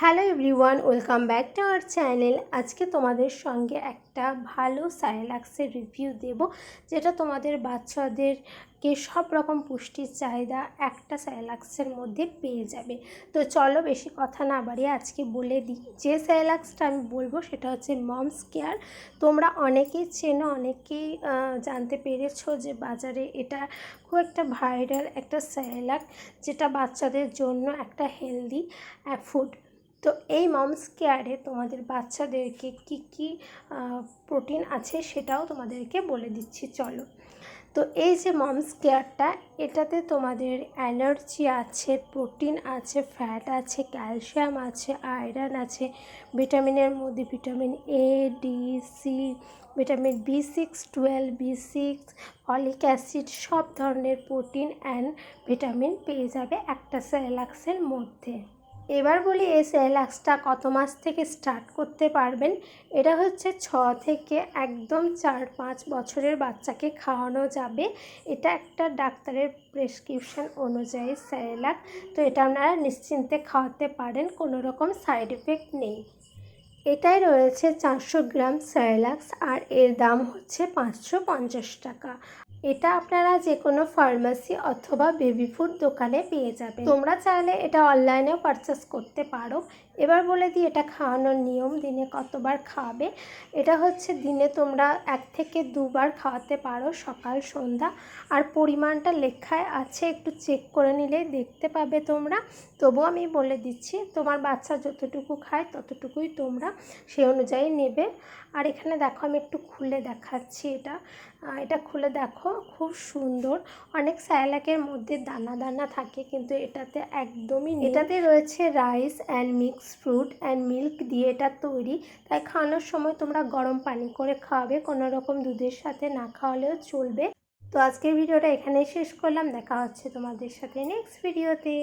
Hello everyone, welcome back to our channel. আজকে তোমাদের সঙ্গে একটা ভালো সাইলাক্সের রিভিউ দেব, যেটা তোমাদের বাচ্চাদেরকে সব রকম পুষ্টির চাহিদা একটা সাইলাক্সের মধ্যে পেয়ে যাবে। তো চলো বেশি কথা না বাড়িয়ে আজকে বলে দিই, যে সাইলাক্সটা আমি বলব সেটা হচ্ছে মমস কেয়ার। তোমরা অনেকেই চেনো, অনেকেই জানতে পেরেছ যে বাজারে এটা খুব একটা ভাইরাল একটা স্যালাক, যেটা বাচ্চাদের জন্য একটা হেলদি ফুড তো এই মমস কেয়ারে তোমাদের বাচ্চাদেরকে কি কি প্রোটিন আছে সেটাও তোমাদেরকে বলে দিচ্ছি, চলো। তো এই যে মমস কেয়ারটা এটাতে তোমাদের এনার্জি আছে প্রোটিন আছে ফ্যাট আছে ক্যালসিয়াম আছে আয়রন আছে ভিটামিনের মধ্যে vitamin A D C vitamin B six twelve B six folic acid সব ধরনের প্রোটিন অ্যান্ড ভিটামিন পেয়ে যাবে একটা স্যালাক্সের মধ্যে। এবার বলি এই সেলাক্সটা কত মাস থেকে স্টার্ট করতে পারবেন? এটা হচ্ছে ছ থেকে একদম চার পাঁচ বছরের বাচ্চাকে খাওয়ানো যাবে। এটা একটা ডাক্তারের প্রেসক্রিপশন অনুযায়ী সেলাক তো এটা আপনারা নিশ্চিন্তে খাওয়াতে পারেন, কোনো রকম সাইড এফেক্ট নেই। এটাই রয়েছে চারশো গ্রাম সেরেলাক্স আর এর দাম হচ্ছে পাঁচশো পঞ্চাশ টাকা। এটা আপনারা যে কোনো ফার্মাসি অথবা বেবি ফুড দোকানে পেয়ে যাবে তোমরা চাইলে এটা অনলাইনেও পারচেস করতে পারো। এবার বলে দিই, এটা খাওয়ানোর নিয়ম, দিনে কতবার খাওয়াবে এটা হচ্ছে দিনে তোমরা এক থেকে দুবার খাওয়াতে পারো সকাল, সন্ধ্যা। আর পরিমাণটা লেখায় আছে, একটু চেক করে নিলে দেখতে পাবে তোমরা। তবু আমি বলে দিচ্ছি, তোমার বাচ্চা যতটুকু খায় ততটুকুই তোমরা সেই অনুযায়ী নেবে। আর এখানে দেখো, আমি একটু খুলে দেখাচ্ছি এটা। এটা খুলে দেখো। খুব সুন্দর। অনেক স্যালাকের মধ্যে দানা দানা থাকে, কিন্তু এটাতে একদমই। এটাতে রয়েছে rice and mix fruit and milk দিয়ে এটা তৈরি। তাই খাওয়ানোর সময় তোমরা গরম পানি করে খাওয়াবে, কোনো রকম দুধের সাথে না খাওয়ালেও চলবে। তো আজকের ভিডিওটা এখানেই শেষ করলাম। দেখা হচ্ছে তোমাদের সাথে নেক্সট ভিডিওতে